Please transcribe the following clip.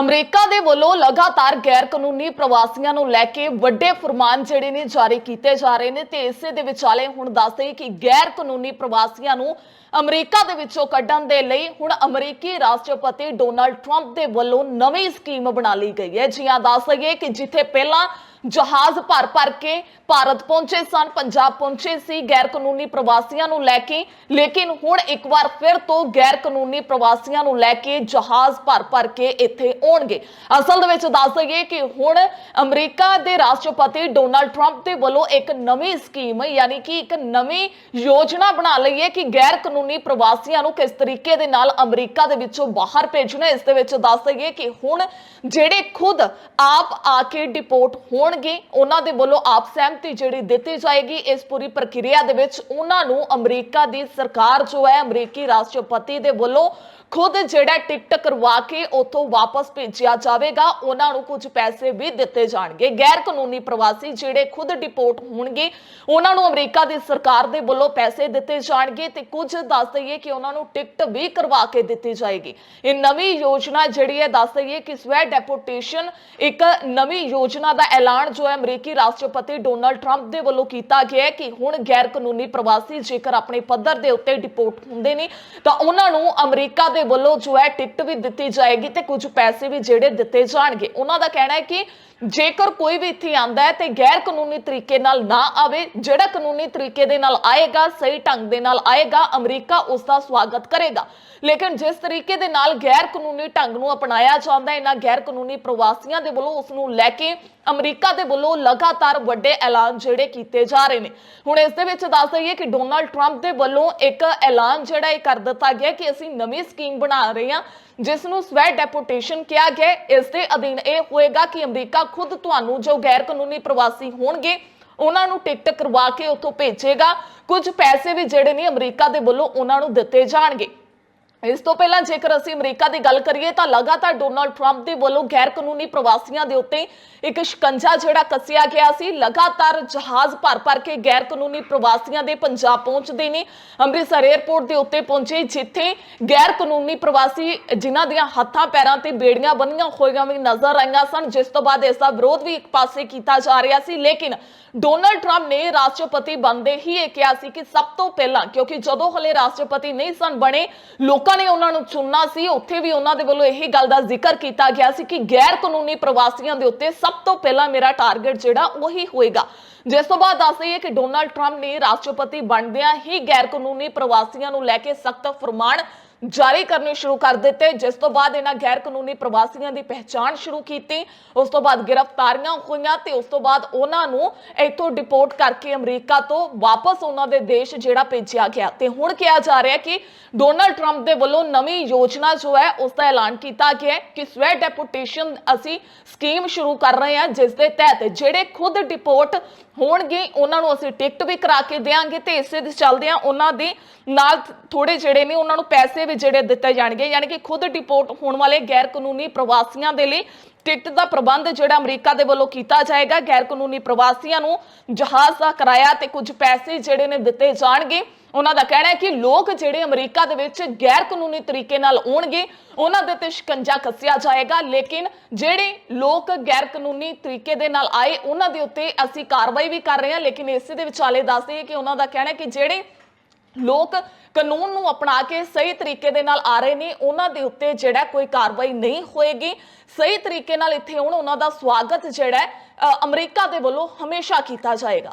America ਦੇ ਵੱਲੋਂ ਲਗਾਤਾਰ ਗੈਰ ਕਾਨੂੰਨੀ ਪ੍ਰਵਾਸੀਆਂ ਨੂੰ ਲੈ ਕੇ ਵੱਡੇ ਫਰਮਾਨ ਜਿਹੜੇ ਨੇ ਜਾਰੀ ਕੀਤੇ ਜਾ ਰਹੇ ਨੇ ਤੇ ਇਸੇ ਦੇ ਵਿਚਾਲੇ ਹੁਣ ਦੱਸਦੇ ਕਿ ਗੈਰ ਕਾਨੂੰਨੀ ਪ੍ਰਵਾਸੀਆਂ ਨੂੰ ਅਮਰੀਕਾ ਦੇ ਵਿੱਚੋਂ ਕੱਢਣ ਦੇ ਲਈ ਹੁਣ ਅਮਰੀਕੀ ਰਾਸ਼ਟਰਪਤੀ ਡੋਨਾਲਡ ਟਰੰਪ ਦੇ ਵੱਲੋਂ ਨਵੀਂ ਸਕੀਮ ਬਣਾ ਲਈ ਗਈ ਹੈ। ਜੀ ਹਾਂ, ਦੱਸ ਦਈਏ ਕਿ ਜਿੱਥੇ ਪਹਿਲਾਂ ਜਹਾਜ਼ ਭਰ ਭਰ ਕੇ ਭਾਰਤ ਪਹੁੰਚੇ ਸਨ, ਪੰਜਾਬ ਪਹੁੰਚੇ ਸੀ ਗੈਰ ਕਾਨੂੰਨੀ ਪ੍ਰਵਾਸੀਆਂ ਨੂੰ ਲੈ ਕੇ। ਲੇਕਿਨ ਹੁਣ ਇੱਕ ਵਾਰ ਫਿਰ ਤੋਂ ਗੈਰ ਕਾਨੂੰਨੀ ਪ੍ਰਵਾਸੀਆਂ ਨੂੰ ਲੈ ਕੇ ਜਹਾਜ਼ ਭਰ ਭਰ ਕੇ ਇੱਥੇ ਆਉਣਗੇ। ਅਸਲ ਦੇ ਵਿੱਚ ਦੱਸ ਦਈਏ ਕਿ ਹੁਣ ਅਮਰੀਕਾ ਦੇ ਰਾਸ਼ਟਰਪਤੀ ਡੋਨਾਲਡ ਟਰੰਪ ਦੇ ਵੱਲੋਂ ਇੱਕ ਨਵੀਂ ਸਕੀਮ, ਯਾਨੀ ਕਿ ਇੱਕ ਨਵੀਂ ਯੋਜਨਾ ਬਣਾ ਲਈ ਹੈ ਕਿ ਗੈਰ ਕਾਨੂੰਨੀ ਪ੍ਰਵਾਸੀਆਂ ਨੂੰ ਕਿਸ ਤਰੀਕੇ ਦੇ ਨਾਲ ਅਮਰੀਕਾ ਦੇ ਵਿੱਚੋਂ ਬਾਹਰ ਭੇਜਣਾ ਇਸ ਦੇ ਵਿੱਚ ਦੱਸ ਦਈਏ ਕਿ ਹੁਣ ਜਿਹੜੇ ਖੁਦ ਆਪ ਆ ਕੇ ਡਿਪੋਰਟ ਹੋਣ ਹੋਣਗੇ ਉਹਨਾਂ ਦੇ ਵੱਲੋਂ ਆਪ ਸਹਿਮਤੀ ਜਿਹੜੀ ਦਿੱਤੀ ਜਾਏਗੀ, ਇਸ ਪੂਰੀ ਪ੍ਰਕਿਰਿਆ ਦੇ ਵਿੱਚ ਉਹਨਾਂ ਨੂੰ ਅਮਰੀਕਾ ਦੀ ਸਰਕਾਰ ਜੋ ਹੈ, ਅਮਰੀਕੀ ਰਾਸ਼ਟਰਪਤੀ ਦੇ ਵੱਲੋਂ ਖੁਦ ਜਿਹੜਾ ਟਿਕਟ ਕਰਵਾ ਕੇ ਉੱਥੋਂ ਵਾਪਸ ਭੇਜਿਆ ਜਾਵੇਗਾ, ਉਹਨਾਂ ਨੂੰ ਕੁਝ ਪੈਸੇ ਵੀ ਦਿੱਤੇ ਜਾਣਗੇ। ਗੈਰ ਕਾਨੂੰਨੀ ਪ੍ਰਵਾਸੀ ਜਿਹੜੇ ਖੁਦ ਡਿਪੋਰਟ ਹੋਣਗੇ, ਉਹਨਾਂ ਨੂੰ ਅਮਰੀਕਾ ਦੀ ਸਰਕਾਰ ਦੇ ਵੱਲੋਂ ਪੈਸੇ ਦਿੱਤੇ ਜਾਣਗੇ ਤੇ ਕੁਝ ਦੱਸ ਦਈਏ ਕਿ ਉਹਨਾਂ ਨੂੰ ਟਿਕਟ ਵੀ ਕਰਵਾ ਕੇ ਦਿੱਤੀ ਜਾਏਗੀ। ਇਹ ਨਵੀਂ ਯੋਜਨਾ ਜਿਹੜੀ ਹੈ, ਦੱਸ ਦਈਏ ਕਿ ਸਵੈ ਡੈਪੋਟੇਸ਼ਨ ਇੱਕ ਨਵੀਂ ਯੋਜਨਾ ਦਾ ਐਲਾਨ ਜੋ ਹੈ ਅਮਰੀਕੀ ਰਾਸ਼ਟਰਪਤੀ ਡੋਨਲਡ ਟਰੰਪ ਦੇ ਵੱਲੋਂ ਕੀਤਾ ਗਿਆ ਹੈ ਕਿ ਹੁਣ ਗੈਰ ਕਾਨੂੰਨੀ ਪ੍ਰਵਾਸੀ ਜੇਕਰ ਆਪਣੇ ਪੱਧਰ ਦੇ ਉੱਤੇ ਡਿਪੋਰਟ ਹੁੰਦੇ ਨੇ, ਤਾਂ ਉਹਨਾਂ ਨੂੰ ਅਮਰੀਕਾ ਦੇ ਵੱਲੋਂ ਜੋ ਹੈ ਟਿਕਟ ਵੀ ਦਿੱਤੀ ਜਾਏਗੀ ਤੇ ਕੁਝ ਪੈਸੇ ਵੀ ਜਿਹੜੇ ਦਿੱਤੇ ਜਾਣਗੇ। ਉਹਨਾਂ ਦਾ ਕਹਿਣਾ ਹੈ ਕਿ ਜੇਕਰ ਕੋਈ ਵੀ ਇੱਥੇ ਆਂਦਾ ਹੈ ਤੇ ਗੈਰ ਕਾਨੂੰਨੀ ਤਰੀਕੇ ਨਾਲ ਨਾ ਆਵੇ, ਜਿਹੜਾ ਕਾਨੂੰਨੀ ਤਰੀਕੇ ਦੇ ਨਾਲ ਆਏਗਾ, ਸਹੀ ਢੰਗ ਦੇ ਨਾਲ ਆਏਗਾ, ਅਮਰੀਕਾ ਉਸ ਦਾ ਸਵਾਗਤ ਕਰੇਗਾ। ਲੇਕਿਨ ਜਿਸ ਤਰੀਕੇ ਦੇ ਨਾਲ ਗੈਰ ਕਾਨੂੰਨੀ ਢੰਗ ਨੂੰ ਅਪਣਾਇਆ ਜਾਂਦਾ ਹੈ ਇਹਨਾਂ ਗੈਰ ਕਾਨੂੰਨੀ ਪ੍ਰਵਾਸੀਆਂ ਦੇ ਵੱਲੋਂ ਉਸ ਨੂੰ ਲੈ ਕੇ ਅਮਰੀਕਾ ਦੇ ਵੱਲੋਂ ਲਗਾਤਾਰ ਵੱਡੇ ਐਲਾਨ ਜਿਹੜੇ ਕੀਤੇ ਜਾ ਰਹੇ ਨੇ। ਹੁਣ ਇਸ ਦੇ ਵਿੱਚ ਦੱਸ ਦਈਏ ਕਿ ਡੋਨਾਲਡ ਟਰੰਪ ਦੇ ਵੱਲੋਂ ਇੱਕ ਐਲਾਨ ਜਿਹੜਾ ਇਹ ਕਰ ਦਿੱਤਾ ਗਿਆ ਕਿ ਅਸੀਂ ਨਵੀਂ ਸਕੀਮ ਬਣਾ ਰਹੇ ਹਾਂ, ਜਿਸ ਨੂੰ ਸਵੈ ਡੈਪੋਟੇਸ਼ਨ ਕਿਹਾ ਗਿਆ ਹੈ। ਇਸ ਦੇ ਅਧੀਨ ਇਹ ਹੋਏਗਾ ਕਿ ਅਮਰੀਕਾ ਖੁਦ ਤੁਹਾਨੂੰ ਜੋ ਗੈਰ ਕਾਨੂੰਨੀ ਪ੍ਰਵਾਸੀ ਹੋਣਗੇ, ਉਹਨਾਂ ਨੂੰ ਟਿਕਟ ਕਰਵਾ ਕੇ ਉੱਥੋਂ ਭੇਜੇਗਾ। ਕੁਝ ਪੈਸੇ ਵੀ ਜਿਹੜੇ ਨੇ ਅਮਰੀਕਾ ਦੇ ਵੱਲੋਂ ਉਹਨਾਂ ਨੂੰ ਦਿੱਤੇ ਜਾਣਗੇ। ਇਸ ਤੋਂ ਪਹਿਲਾਂ ਜੇਕਰ ਅਸੀਂ ਅਮਰੀਕਾ ਦੀ ਗੱਲ ਕਰੀਏ ਤਾਂ ਲਗਾਤਾਰ ਡੋਨਾਲਡ ਟਰੰਪ ਦੇ ਵੱਲੋਂ ਗੈਰ ਕਾਨੂੰਨੀ ਪ੍ਰਵਾਸੀਆਂ ਦੇ ਉੱਤੇ ਇੱਕ ਸ਼ਿਕੰਜਾ ਜਿਹੜਾ ਕੱਸਿਆ ਗਿਆ ਸੀ। ਲਗਾਤਾਰ ਜਹਾਜ਼ ਭਰ ਭਰ ਕੇ ਗੈਰ ਕਾਨੂੰਨੀ ਪ੍ਰਵਾਸੀਆਂ ਦੇ ਪੰਜਾਬ ਪਹੁੰਚਦੇ ਨੇ। ਅੰਮ੍ਰਿਤਸਰ 에ਅਰਪੋਰਟ ਦੇ ਉੱਤੇ ਪਹੁੰਚੇ, ਜਿੱਥੇ ਗੈਰ ਕਾਨੂੰਨੀ ਪ੍ਰਵਾਸੀ ਜਿਨ੍ਹਾਂ ਦੀਆਂ ਹੱਥਾਂ, ਪੈਰਾਂ ਤੇ ਬੇੜੀਆਂ ਬੰਨੀਆਂ ਹੋਈਆਂ ਵੀ ਨਜ਼ਰ ਆਈਆਂ ਸਨ, ਜਿਸ ਤੋਂ ਬਾਅਦ ਇਸ ਦਾ ਵਿਰੋਧ ਵੀ ਇੱਕ ਪਾਸੇ ਕੀਤਾ ਜਾ ਰਿਹਾ ਸੀ। ਲੇਕਿਨ ਡੋਨਾਲਡ ਟਰੰਪ ਨੇ ਰਾਸ਼ਟਰਪਤੀ ਬਣਦੇ ਹੀ ਇਹ ਕਿਹਾ ਸੀ ਕਿ ਸਭ ਤੋਂ ਪਹਿਲਾਂ, ਕਿਉਂਕਿ ਜਦੋਂ ਹਲੇ ਰਾਸ਼ਟਰਪਤੀ ਨਹੀਂ ਸਨ ਬਣੇ, ਲੋਕਾਂ ਨੇ ਉਹਨਾਂ ਨੂੰ ਚੁਣਨਾ ਸੀ। ਉੱਥੇ ਵੀ ਉਹਨਾਂ ਦੇ ਵੱਲੋਂ ਇਹੀ ਗੱਲ ਦਾ ਜ਼ਿਕਰ ਕੀਤਾ ਗਿਆ ਸੀ ਕਿ ਗੈਰ ਕਾਨੂੰਨੀ ਪ੍ਰਵਾਸੀਆਂ ਦੇ ਉੱਤੇ ਸਭ ਤੋਂ ਪਹਿਲਾਂ ਮੇਰਾ ਟਾਰਗੇਟ ਜਿਹੜਾ ਉਹੀ ਹੋਏਗਾ। ਜਿਸ ਤੋਂ ਬਾਅਦ ਦੱਸ ਦਈਏ ਕਿ ਡੋਨਾਲਡ ਟਰੰਪ ਨੇ ਰਾਸ਼ਟਰਪਤੀ ਬਣਦਿਆਂ ਹੀ ਗੈਰ ਕਾਨੂੰਨੀ ਪ੍ਰਵਾਸੀਆਂ ਨੂੰ ਲੈ ਕੇ ਸਖਤ ਫਰਮਾਨ ਜਾਰੀ ਕਰਨੇ ਸ਼ੁਰੂ ਕਰ ਦਿੱਤੇ। ਜਿਸ ਤੋਂ ਬਾਅਦ ਇਹਨਾਂ ਗੈਰ ਕਾਨੂੰਨੀ ਪ੍ਰਵਾਸੀਆਂ ਦੀ ਪਹਿਚਾਣ ਸ਼ੁਰੂ ਕੀਤੀ। ਉਸ ਤੋਂ ਬਾਅਦ ਗ੍ਰਿਫਤਾਰੀਆਂ ਹੋਈਆਂ ਤੇ ਉਸ ਤੋਂ ਬਾਅਦ ਉਹਨਾਂ ਨੂੰ ਇੱਥੋਂ ਡਿਪੋਰਟ ਕਰਕੇ ਅਮਰੀਕਾ ਤੋਂ ਵਾਪਸ ਉਹਨਾਂ ਦੇ ਦੇਸ਼ ਜਿਹੜਾ ਭੇਜਿਆ ਗਿਆ। ਤੇ ਹੁਣ ਕਿਹਾ ਜਾ ਰਿਹਾ ਕਿ ਡੋਨਲਡ ਟਰੰਪ ਦੇ ਵੱਲੋਂ ਨਵੀਂ ਯੋਜਨਾ ਜੋ ਹੈ, ਉਸ ਦਾ ਐਲਾਨ ਕੀਤਾ ਗਿਆ ਹੈ ਕਿ ਸਵੈ ਡੈਪੋਟੇਸ਼ਨ ਅਸੀਂ ਸਕੀਮ ਸ਼ੁਰੂ ਕਰ ਰਹੇ ਹਾਂ, ਜਿਸ ਦੇ ਤਹਿਤ ਜਿਹੜੇ ਖੁਦ ਡਿਪੋਰਟ ਹੋਣਗੇ, ਉਹਨਾਂ ਨੂੰ ਅਸੀਂ ਟਿਕਟ ਵੀ ਕਰਾ ਕੇ ਦੇਵਾਂਗੇ ਤੇ ਇਸੇ ਦੇ ਚੱਲਦਿਆਂ ਉਹਨਾਂ ਦੇ ਨਾਲ ਥੋੜੇ ਜਿਹੜੇ ਨੇ, ਉਹਨਾਂ ਨੂੰ ਪੈਸੇ ਵੀ ਜਿਹੜੇ ਦਿੱਤੇ ਜਾਣਗੇ, ਯਾਨੀ ਕਿ ਖੁਦ ਡਿਪੋਰਟ ਹੋਣ ਵਾਲੇ ਗੈਰ ਕਾਨੂੰਨੀ ਪ੍ਰਵਾਸੀਆਂ ਦੇ ਲਈ ਟਿਕਟ ਦਾ ਪ੍ਰਬੰਧ ਜਿਹੜਾ ਅਮਰੀਕਾ ਦੇ ਵੱਲੋਂ ਕੀਤਾ ਜਾਏਗਾ। ਗੈਰ ਕਾਨੂੰਨੀ ਪ੍ਰਵਾਸੀਆਂ ਨੂੰ ਜਹਾਜ਼ ਦਾ ਕਿਰਾਇਆ ਤੇ ਕੁਝ ਪੈਸੇ ਜਿਹੜੇ ਨੇ ਦਿੱਤੇ ਜਾਣਗੇ। ਉਹਨਾਂ ਦਾ ਕਹਿਣਾ ਹੈ ਕਿ ਲੋਕ ਜਿਹੜੇ ਅਮਰੀਕਾ ਦੇ ਵਿੱਚ ਗੈਰ ਕਾਨੂੰਨੀ ਤਰੀਕੇ ਨਾਲ ਆਉਣਗੇ, ਉਹਨਾਂ ਦੇ ਤੇ ਸ਼ਿਕੰਜਾ ਕੱਸਿਆ ਜਾਏਗਾ। ਲੇਕਿਨ ਜਿਹੜੇ ਲੋਕ ਗੈਰ ਕਾਨੂੰਨੀ ਤਰੀਕੇ ਦੇ ਨਾਲ ਆਏ, ਉਹਨਾਂ ਦੇ ਉੱਤੇ ਅਸੀਂ ਕਾਰਵਾਈ ਵੀ ਕਰ ਰਹੇ ਹਾਂ। ਲੇਕਿਨ ਇਸੇ ਦੇ ਵਿਚਾਲੇ ਦੱਸਦੇ ਕਿ ਉਹਨਾਂ ਦਾ ਕਹਿਣਾ ਹੈ ਕਿ ਜਿਹੜੇ ਲੋਕ ਕਾਨੂੰਨ ਨੂੰ ਅਪਣਾ ਕੇ ਸਹੀ ਤਰੀਕੇ ਦੇ ਨਾਲ ਆ ਰਹੇ ਨੇ। ਉਹਨਾਂ ਦੇ ਉੱਤੇ ਜਿਹੜਾ ਕੋਈ ਕਾਰਵਾਈ ਨਹੀਂ ਹੋਏਗੀ। ਸਹੀ ਤਰੀਕੇ ਨਾਲ ਇੱਥੇ ਹੁਣ ਉਹਨਾਂ ਦਾ ਸਵਾਗਤ ਜਿਹੜਾ ਅਮਰੀਕਾ ਦੇ ਵੱਲੋਂ ਹਮੇਸ਼ਾ ਕੀਤਾ ਜਾਏਗਾ।